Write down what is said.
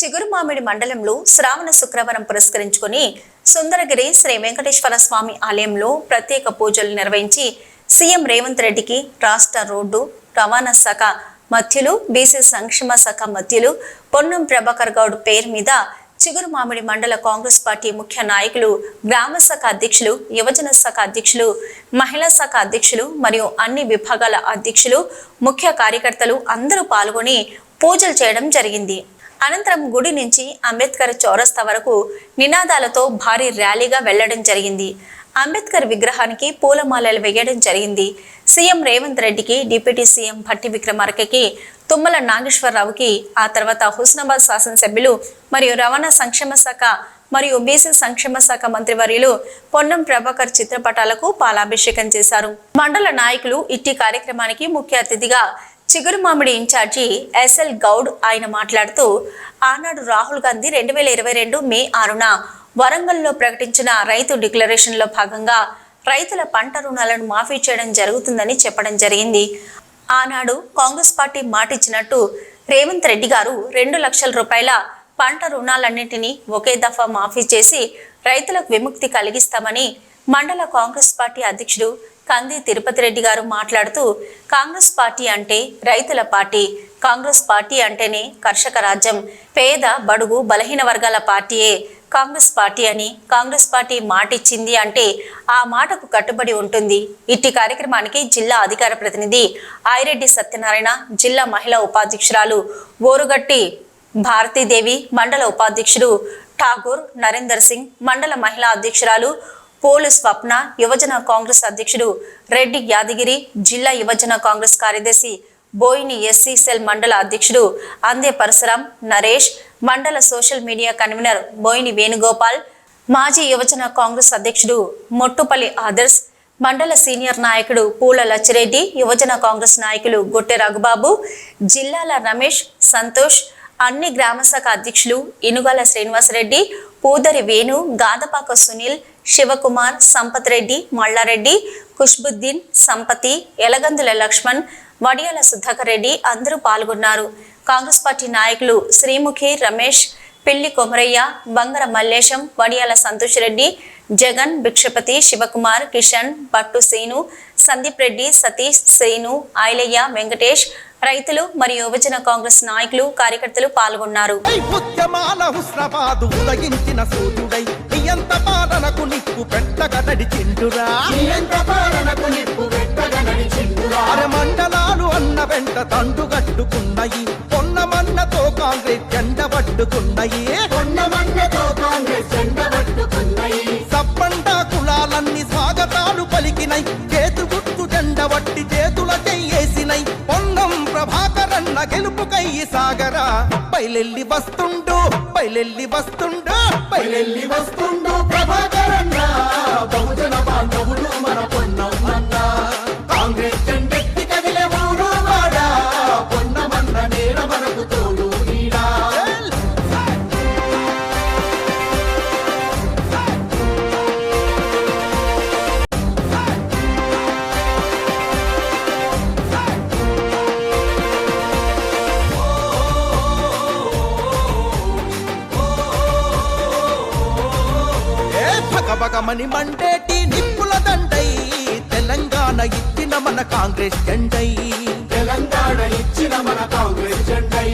చిగురుమామిడి మండలంలో శ్రావణ శుక్రవారం పురస్కరించుకొని సుందరగిరి శ్రీ వెంకటేశ్వర స్వామి ఆలయంలో ప్రత్యేక పూజలు నిర్వహించి సీఎం రేవంత్ రెడ్డికి రాష్ట్ర రోడ్డు రవాణా శాఖ మధ్యులు బీసీ సంక్షేమ శాఖ మధ్యులు పొన్నం ప్రభాకర్ గౌడ్ పేరు మీద చిగురు మామిడి మండల కాంగ్రెస్ పార్టీ ముఖ్య నాయకులు గ్రామ శాఖ అధ్యక్షులు యువజన శాఖ అధ్యక్షులు మహిళా శాఖ అధ్యక్షులు మరియు అన్ని విభాగాల అధ్యక్షులు ముఖ్య కార్యకర్తలు అందరూ పాల్గొని పూజలు చేయడం జరిగింది. అనంతరం గుడి నుంచి అంబేద్కర్ చౌరస్తా వరకు నినాదాలతో భారీ ర్యాలీగా వెళ్ళడం జరిగింది. అంబేద్కర్ విగ్రహానికి పూలమాలలు వేయడం జరిగింది. సీఎం రేవంత్ రెడ్డికి డిప్యూటీ సీఎం భట్టి విక్రమార్కకి తుమ్మల నాగేశ్వరరావుకి ఆ తర్వాత హుస్నాబాద్ శాసనసభ్యులు మరియు రవాణా సంక్షేమ శాఖ మరియు బీసీ సంక్షేమ శాఖ మంత్రివర్యులు పొన్నం ప్రభాకర్ చిత్రపటాలకు పాలాభిషేకం చేశారు. మండల నాయకులు ఇట్టి కార్యక్రమానికి ముఖ్య అతిథిగా చిగురు మామిడి ఇన్ఛార్జి ఎస్ఎల్ గౌడ్ ఆయన మాట్లాడుతూ ఆనాడు రాహుల్ గాంధీ రెండు వేల ఇరవై రెండు మే ఆరున వరంగల్లో ప్రకటించిన రైతు డిక్లరేషన్లో భాగంగా రైతుల పంట రుణాలను మాఫీ చేయడం జరుగుతుందని చెప్పడం జరిగింది. ఆనాడు కాంగ్రెస్ పార్టీ మాటిచ్చినట్టు రేవంత్ రెడ్డి గారు రెండు లక్షల రూపాయల పంట రుణాలన్నింటినీ ఒకే దఫా మాఫీ చేసి రైతులకు విముక్తి కలిగిస్తామని మండల కాంగ్రెస్ పార్టీ అధ్యక్షుడు కంది తిరుపతి రెడ్డి గారు మాట్లాడుతూ కాంగ్రెస్ పార్టీ అంటే రైతుల పార్టీ. కాంగ్రెస్ పార్టీ అంటేనే కర్షక రాజ్యం. పేద బడుగు బలహీన వర్గాల పార్టీయే. కాంగ్రెస్ పార్టీ అని కాంగ్రెస్ పార్టీ మాటిచ్చింది అంటే ఆ మాటకు కట్టుబడి ఉంటుంది. ఇట్టి కార్యక్రమానికి జిల్లా అధికార ప్రతినిధి ఆయిరెడ్డి సత్యనారాయణ జిల్లా మహిళా ఉపాధ్యక్షురాలు ఓరుగట్టి భారతీదేవి మండల ఉపాధ్యక్షుడు ఠాగూర్ నరేందర్ సింగ్ మండల మహిళా అధ్యక్షురాలు పోలు స్వప్న యువజన కాంగ్రెస్ అధ్యక్షుడు రెడ్డి యాదగిరి జిల్లా యువజన కాంగ్రెస్ కార్యదర్శి బోయిని ఎస్సీ సెల్ మండల అధ్యక్షుడు అందే పరశురాం నరేష్ మండల social media convener Boini Venugopal మాజీ యువజన కాంగ్రెస్ అధ్యక్షుడు మొట్టుపల్లి ఆదర్శ్ మండల సీనియర్ నాయకుడు పూల లచ్చిరెడ్డి యువజన కాంగ్రెస్ నాయకులు గొట్టె రఘుబాబు జిల్లాల రమేష్ సంతోష్ అన్ని గ్రామశాఖ అధ్యక్షులు ఇనుగాల శ్రీనివాసరెడ్డి పూదరి వేణు గాదపాక సునీల్ శివకుమార్ సంపత్ రెడ్డి మల్లారెడ్డి ఖుష్బుద్దీన్ సంపతి ఎలగందుల లక్ష్మణ్ వడియాల సుధాకర్ రెడ్డి అందరూ పాల్గొన్నారు. కాంగ్రెస్ పార్టీ నాయకులు శ్రీముఖి రమేష్ పిల్లి కొమరయ్య బంగర మల్లేశం వడియాల సంతోష్ రెడ్డి జగన్ భిక్షపతి శివకుమార్ కిషన్ భట్టు సీను సందీప్ రెడ్డి సతీష్ శ్రీను ఐలయ్య వెంకటేష్ రైతులు మరియు యువజన కాంగ్రెస్ నాయకులు కార్యకర్తలు పాల్గొన్నారు. మండలాలు అన్న వెంట తండు పొన్నమన్నతో కాంగ్రెస్ జెండ పట్టుకున్నాయి కులాలన్నీ స్వాగతాలు పలికినై ప్రభాకరన్న గెలుపుకై సాగరా. బయలెల్లి వస్తుండు బయలెల్లి వస్తుండు బయలెల్లి వస్తుండు ప్రభాకరన్న బహుజన బాంధవులు భగభగమని మండేటి నిప్పుల దండై తెలంగాణ ఇచ్చిన మన కాంగ్రెస్ జెండై. తెలంగాణ ఇచ్చిన మన కాంగ్రెస్ జెండై.